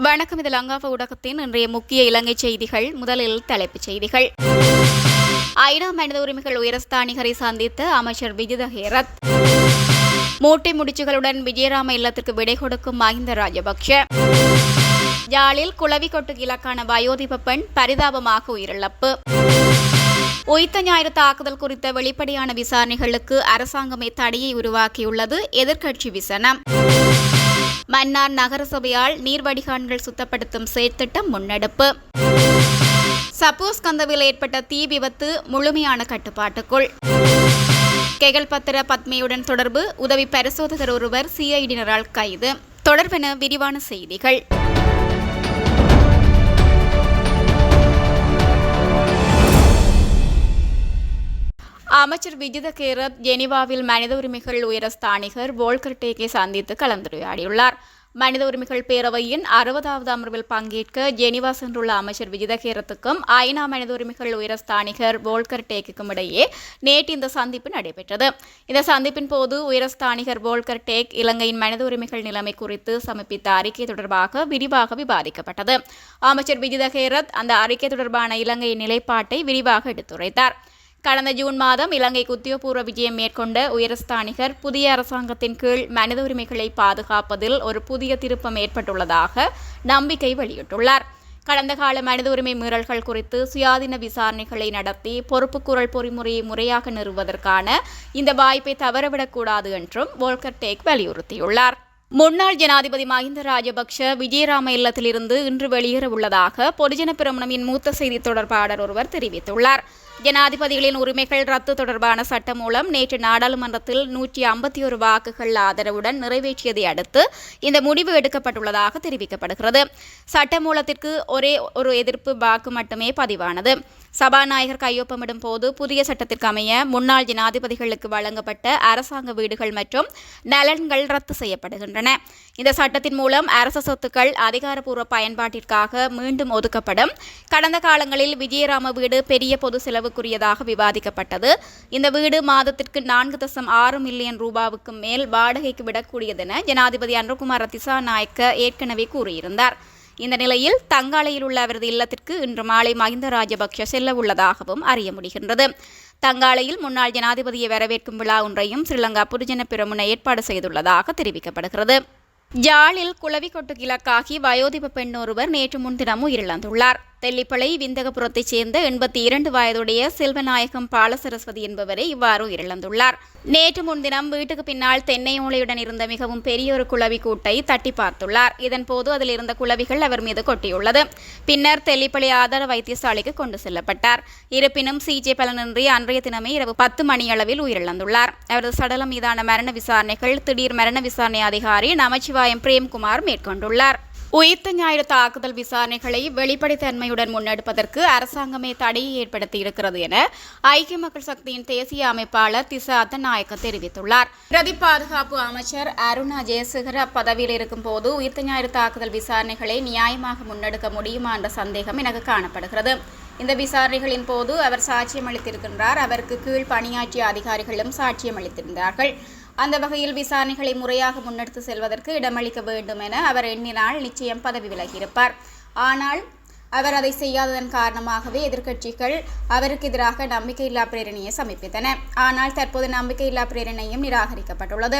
வணக்கம். இது லங்காவ ஊடகத்தின் இன்றைய முக்கிய இலங்கை செய்திகள். முதலில் தலைப்புச் செய்திகள். ஐநா மனித உரிமைகள் உயரஸ்தானிகரை சந்தித்த அமைச்சர் விஜித ஹேரத். மூட்டை முடிச்சுகளுடன் விஜயராம இல்லத்திற்கு விடை கொடுக்கும் மஹிந்த ராஜபக்ஷ. யாழில் குளவி கொட்டு இலக்கான வயோதிப பெண் பரிதாபமாக உயிரிழப்பு. உயிர்த்த ஞாயிறு தாக்குதல் குறித்த வெளிப்படையான விசாரணைகளுக்கு அரசாங்கமே தடையை உருவாக்கியுள்ளது. எதிர்க்கட்சி விசனம். மன்னார் நகரசபையால் நீர்வடிகான்கள் சுத்தப்படுத்தும் செயற்திட்டம் முன்னெடுப்பு. சப்போஸ் கந்தவில் ஏற்பட்ட தீ விபத்து முழுமையான கட்டுப்பாட்டுக்குள். கெகல்பத்திர பத்மியுடன் தொடர்பு உதவி பரிசோதகர் ஒருவர் சிஐடியினரால் கைது. தொடர்பென விரிவான செய்திகள். அமைச்சர் விஜித கேரத் ஜெனிவாவில் மனித உரிமைகள் உயரஸ்தானிகர் வோல்கர் டேக்கை சந்தித்து கலந்துரையாடியுள்ளார். மனித உரிமைகள் பேரவையின் அறுபதாவது அமர்வில் பங்கேற்க ஜெனிவா சென்றுள்ள அமைச்சர் விஜித கேரத்துக்கும் ஐநா மனித உரிமைகள் உயரஸ்தானிகர் வோல்கர் டேக்குக்கும் இடையே நேற்று இந்த சந்திப்பு நடைபெற்றது. இந்த சந்திப்பின் போது உயரஸ்தானிகர் வோல்கர் டேக் இலங்கையின் மனித உரிமைகள் நிலைமை குறித்து சமர்ப்பித்த அறிக்கை தொடர்பாக விரிவாக விவாதிக்கப்பட்டது. அமைச்சர் விஜித கேரத் அந்த அறிக்கை தொடர்பான இலங்கையின் நிலைப்பாட்டை விரிவாக எடுத்துரைத்தார். கடந்த ஜூன் மாதம் இலங்கைக்கு உத்தியோகபூர்வ விஜயம் மேற்கொண்ட உயரஸ்தானிகர் புதிய அரசாங்கத்தின் கீழ் மனித உரிமைகளை பாதுகாப்பதில் ஒரு புதிய திருப்பம் ஏற்பட்டுள்ளதாக நம்பிக்கை வெளியிட்டுள்ளார். கடந்த கால மனித உரிமை மீறல்கள் குறித்து சுயாதீன விசாரணைகளை நடத்தி பொறுப்புக்குரல் பொறிமுறையை முறையாக நிறுவுவதற்கான இந்த வாய்ப்பை தவறவிடக்கூடாது என்றும் வோல்கர் டேக் வலியுறுத்தியுள்ளார். முன்னாள் ஜனாதிபதி மஹிந்த ராஜபக்ஷ விஜயராம இல்லத்திலிருந்து இன்று வெளியேற உள்ளதாக பொதுஜன பிரமணமின் மூத்த செய்தி தொடர்பாளர் ஒருவர் தெரிவித்துள்ளார். ஜனாதிபதிகளின் உரிமைகள் ரத்து தொடர்பான சட்டம் மூலம் நேற்று நாடாளுமன்றத்தில் நூற்றி ஐம்பத்தி ஒரு வாக்குகள் ஆதரவுடன் நிறைவேற்றியதை அடுத்து இந்த முடிவு எடுக்கப்பட்டுள்ளதாக தெரிவிக்கப்படுகிறது. சட்டமூலத்திற்கு ஒரே ஒரு எதிர்ப்பு வாக்கு மட்டுமே பதிவானது. சபாநாயகர் கையொப்பமிடும் போது புதிய சட்டத்திற்கு அமைய முன்னாள் ஜனாதிபதிகளுக்கு வழங்கப்பட்ட அரசாங்க வீடுகள் மற்றும் நலன்கள் ரத்து செய்யப்படுகின்றன. இந்த சட்டத்தின் மூலம் அரச சொத்துக்கள் அதிகாரப்பூர்வ பயன்பாட்டிற்காக மீண்டும் ஒதுக்கப்படும். கடந்த காலங்களில் விஜயராம வீடு பெரிய பொது செலவுக்குரியதாக விவாதிக்கப்பட்டது. இந்த வீடு மாதத்திற்கு நான்கு தசம் ஆறு மில்லியன் ரூபாவுக்கு மேல் வாடகைக்கு விடக்கூடியதென ஜனாதிபதி அனுகுமார் திசாநாயக்க ஏற்கனவே கூறியிருந்தார். இந்த நிலையில் தங்காலையில் உள்ள அவரது இல்லத்திற்கு இன்று மாலை மஹிந்த ராஜபக்ஷ செல்ல உள்ளதாகவும் அறிய முடிகின்றது. தங்காலையில் முன்னாள் ஜனாதிபதியை வரவேற்கும் விழா ஒன்றையும் ஸ்ரீலங்கா பொதுஜன பிரமுன ஏற்பாடு செய்துள்ளதாக தெரிவிக்கப்படுகிறது. ஜாலில் குளவிக்கொட்டு கிழக்காகி இலக்காகி வயோதிப பெண் ஒருவர் நேற்று முன்தினம் உயிரிழந்துள்ளார். தெல்லிப்பளை விந்தகபுரத்தைச் சேர்ந்த எண்பத்தி இரண்டு வயதுடைய செல்வநாயகம் பாலசரஸ்வதி என்பவரை இவ்வாறு உயிரிழந்துள்ளார். நேற்று முன்தினம் வீட்டுக்கு பின்னால் தென்னை ஓலையுடன் இருந்த மிகவும் பெரிய ஒரு குளவி கூட்டை தட்டி பார்த்துள்ளார். இதன்போது அதில் இருந்த குளவிகள் அவர் மீது கொட்டியுள்ளது. பின்னர் தெல்லிப்பளை ஆதார வைத்தியசாலைக்கு கொண்டு செல்லப்பட்டார். இருப்பினும் சிகிச்சை பலனின்றி அன்றைய தினமே இரவு பத்து மணியளவில் உயிரிழந்துள்ளார். அவரது சடலம் மீதான மரண விசாரணைகள் திடீர் மரண விசாரணை அதிகாரி நமச்சிவாயம் பிரேம்குமார் மேற்கொண்டுள்ளார். உயிர்த்த ஞாயிறு தாக்குதல் விசாரணைகளை வெளிப்படைத்தன்மையுடன் முன்னெடுப்பதற்கு அரசாங்கமே தடையை ஏற்படுத்தி இருக்கிறது என ஐக்கிய மக்கள் சக்தியின் தேசிய அமைப்பாளர் திசா அத்தநாயக்க தெரிவித்துள்ளார். பிரதி பாதுகாப்பு அமைச்சர் அருணா ஜெயசேகர பதவியில் இருக்கும் போது உயிர்த்த ஞாயிறு தாக்குதல் விசாரணைகளை நியாயமாக முன்னெடுக்க முடியுமா என்ற சந்தேகம் எனக்கு காணப்படுகிறது. இந்த விசாரணைகளின் போது அவர் சாட்சியம் அளித்திருக்கின்றார் அவருக்கு கீழ் பணியாற்றிய அதிகாரிகளும் சாட்சியம் அளித்திருந்தார்கள் அந்த வகையில் விசாரணைகளை முறையாக முன்னெடுத்து செல்வதற்கு இடமளிக்க வேண்டும் என அவர் எண்ணினால் நிச்சயம் பதவி விலகியிருப்பார். ஆனால் அவர் அதை செய்யாததன் காரணமாகவே எதிர்க்கட்சிகள் அவருக்கு எதிராக நம்பிக்கையில்லா பிரேரணையை சமர்ப்பித்தன. ஆனால் தற்போது நம்பிக்கையில்லா பிரேரணையும் நிராகரிக்கப்பட்டுள்ளது.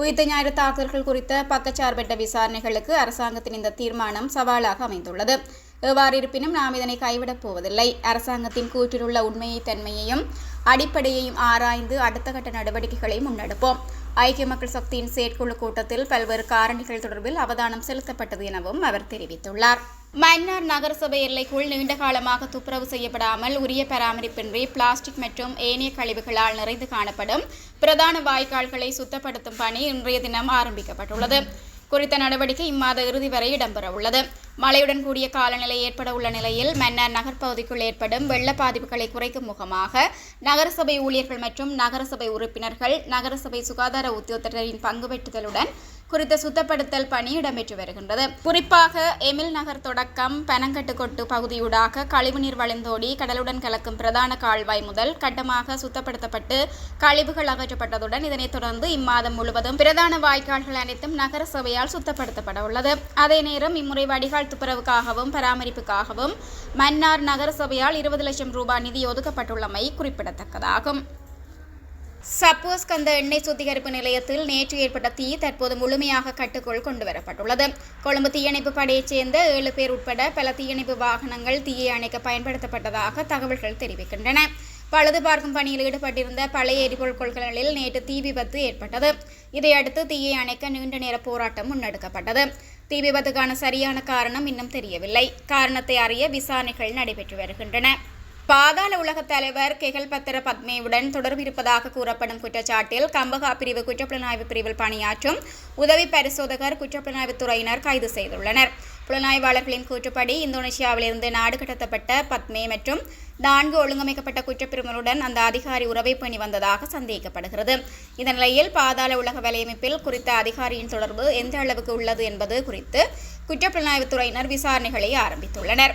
உயிர்த்த ஞாயிறு தாக்குதல்கள் குறித்த பக்கச்சார்பற்ற விசாரணைகளுக்கு அரசாங்கத்தின் இந்த தீர்மானம் சவாலாக அமைந்துள்ளது. எவ்வாறு இருப்பினும் நாம் இதனை கைவிடப் போவதில்லை. அரசாங்கத்தின் கூற்றிலுள்ள உண்மையை தன்மையையும் அடிப்படையையும் ஆராய்ந்து அடுத்த கட்ட நடவடிக்கைகளை முன்னெடுப்போம். ஐக்கிய மக்கள் சக்தியின் செயற்குழு கூட்டத்தில் பல்வேறு காரணிகள் தொடர்பில் அவதானம் செலுத்தப்பட்டது எனவும் அவர் தெரிவித்துள்ளார். மன்னார் நகரசபை எல்லைக்குள் நீண்ட காலமாக துப்புரவு செய்யப்படாமல் உரிய பராமரிப்பின்றி பிளாஸ்டிக் மற்றும் ஏனைய கழிவுகளால் நிறைந்து காணப்படும் பிரதான வாய்க்கால்களை சுத்தப்படுத்தும் பணி இன்றைய தினம் ஆரம்பிக்கப்பட்டுள்ளது. குறித்த நடவடிக்கை இம்மாத இறுதி வரை இடம்பெறவுள்ளது. மழையுடன் கூடிய காலநிலை ஏற்பட உள்ள நிலையில் மன்னர் நகர்ப்பகுதிக்குள் ஏற்படும் வெள்ள பாதிப்புகளை குறைக்கும் முகமாக நகரசபை ஊழியர்கள் மற்றும் நகரசபை உறுப்பினர்கள் நகரசபை சுகாதார உத்தியோகத்தரின் பங்கு பெற்றுதலுடன் குறித்த சுத்தப்படுத்தல் பணி இடம்பெற்று வருகின்றது. குறிப்பாக எமில் நகர் தொடக்கம் பனங்கட்டுக்கொட்டு பகுதியூடாக கழிவுநீர் வழிந்தோடி கடலுடன் கலக்கும் பிரதான கால்வாய் முதல் கட்டமாக சுத்தப்படுத்தப்பட்டு கழிவுகள் அகற்றப்பட்டதுடன் இதனைத் தொடர்ந்து இம்மாதம் முழுவதும் பிரதான வாய்க்கால்கள் அனைத்தும் நகர சபையால் சுத்தப்படுத்தப்பட உள்ளது. அதே நேரம் இம்முறை வடிகால் துப்புரவுக்காகவும் பராமரிப்புக்காகவும் மன்னார் நகர சபையால் இருபது லட்சம் ரூபாய் நிதி ஒதுக்கப்பட்டுள்ளமை குறிப்பிடத்தக்கதாகும். சப்போஸ் கந்த எண்ணெய் சுத்திகரிப்பு நிலையத்தில் நேற்று ஏற்பட்ட தீ தற்போது முழுமையாக கட்டுக்குள் கொண்டு வரப்பட்டுள்ளது கொழும்பு தீயணைப்பு படையைச் சேர்ந்த ஏழு பேர் உட்பட பல தீயணைப்பு வாகனங்கள் தீயை அணைக்க பயன்படுத்தப்பட்டதாக தகவல்கள் தெரிவிக்கின்றன. பழுது பார்க்கும் பணியில் ஈடுபட்டிருந்த பழைய எரிபொருள் கொள்கலனில் நேற்று தீ விபத்து ஏற்பட்டது. இதையடுத்து தீயை அணைக்க நீண்ட நேர போராட்டம் முன்னெடுக்கப்பட்டது. தீ விபத்துக்கான சரியான காரணம் இன்னும் தெரியவில்லை. காரணத்தை அறிய விசாரணைகள் நடைபெற்று வருகின்றன. பாதாள உலக தலைவர் கெகல் பத்திர பத்மேவுடன் தொடர்பு இருப்பதாக கூறப்படும் குற்றச்சாட்டில் கம்பகா பிரிவு குற்றப்புலனாய்வு பிரிவில் பணியாற்றும் உதவி பரிசோதகர் குற்றப்புலனாய்வுத் துறையினர் கைது செய்துள்ளனர். புலனாய்வாளர்களின் கூற்றுப்படி இந்தோனேஷியாவிலிருந்து நாடு கடத்தப்பட்ட பத்மே மற்றும் நான்கு ஒழுங்கமைக்கப்பட்ட குற்றப்பிரிவினருடன் அந்த அதிகாரி உறவை பண்ணி வந்ததாக சந்தேகிக்கப்படுகிறது இந்த நிலையில் பாதாள உலக வலையமைப்பில் குறித்த அதிகாரியின் தொடர்பு எந்த அளவுக்கு உள்ளது என்பது குறித்து குற்றப்புலனாய்வுத் துறையினர் விசாரணைகளை ஆரம்பித்துள்ளனர்.